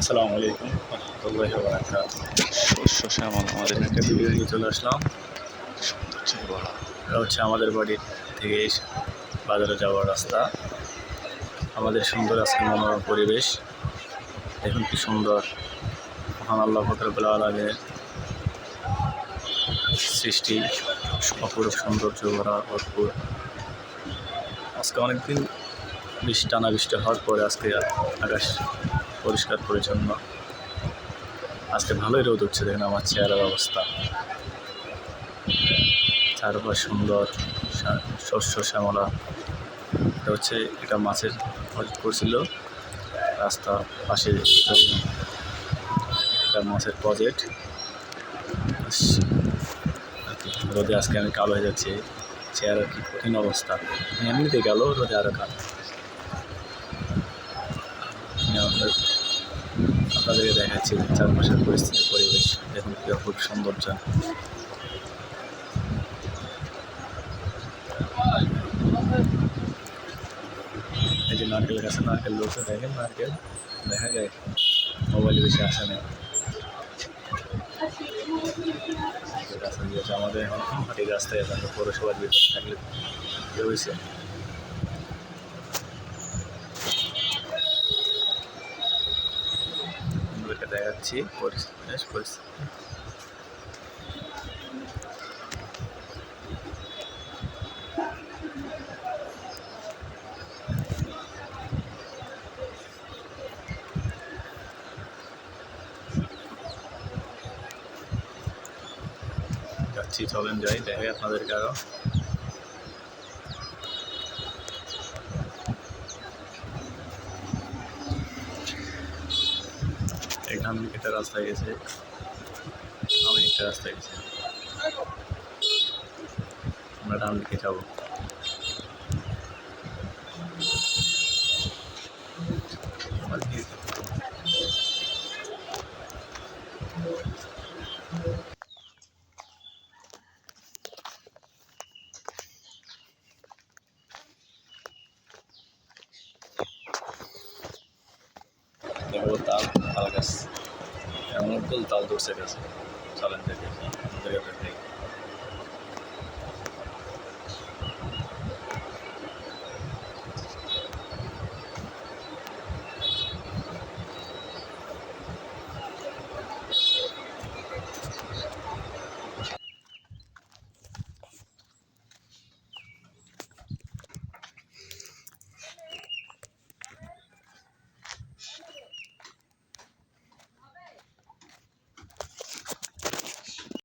আসসালামু আলাইকুম রহমতুল্লাহি ওয়া বারাকাতুহু। শস্য শ্যামল আমাদের একটা ভিডিও নিয়ে চলে আসলাম। এটা হচ্ছে আমাদের বাড়ির থেকে বাজারে যাওয়ার রাস্তা। আমাদের সুন্দর আজকে মনোরম পরিবেশ। দেখুন কি সুন্দর। মহান আল্লাহ ফকরবুল আলমের সৃষ্টি অপরূপ সৌন্দর্য ভরা ভরপুর। আজকে অনেকদিন বৃষ্টি টানা বৃষ্টি হওয়ার পরে আজকে আকাশ পরিষ্কার, পরিচ্ছন্ন। আজকে ভালোই রোদ উঠছে, দেখেন আমার চেহারার অবস্থা। চারপাশ সুন্দর শস্য, শ্যামলা। এটা হচ্ছে, এটা মাছের প্রজেক্ট করছিল। রাস্তা পাশে। এটা মাছের প্রজেক্ট রোদে আজকে আমি কালো হয়ে যাচ্ছি। চেহারার কি কঠিন অবস্থা। এমনিতে গেল রোদে আরও কালো। দেখাচ্ছি চারপাশের পরিস্থিতি, পরিবেশ দেখুন কি অপূর্ব সৌন্দর্য। এই যে নারকেল গাছে, নারকেল লোকটা দেখেন নারকেল। দেখা যায় মোবাইলে বেশি আসে না। আমাদের এখন। হাটি রাস্তায় এখন পৌরসভার ভিতরে থাকলে কি হয়েছে আপনাদেরকে দেখাচ্ছি পরিস্থিতি বেশ পরিস্থিতি যাচ্ছি চলেন যাই দেখে আপনাদেরকে আরও থেকে একটা রাস্তা গেছে। আমি একটা রাস্তায় গেছে। আমরা ডান দিকে যাব। দেখো তাল তাল গাছ। এমন তাল ধরছে গাছে চলেন দেখে আমাদের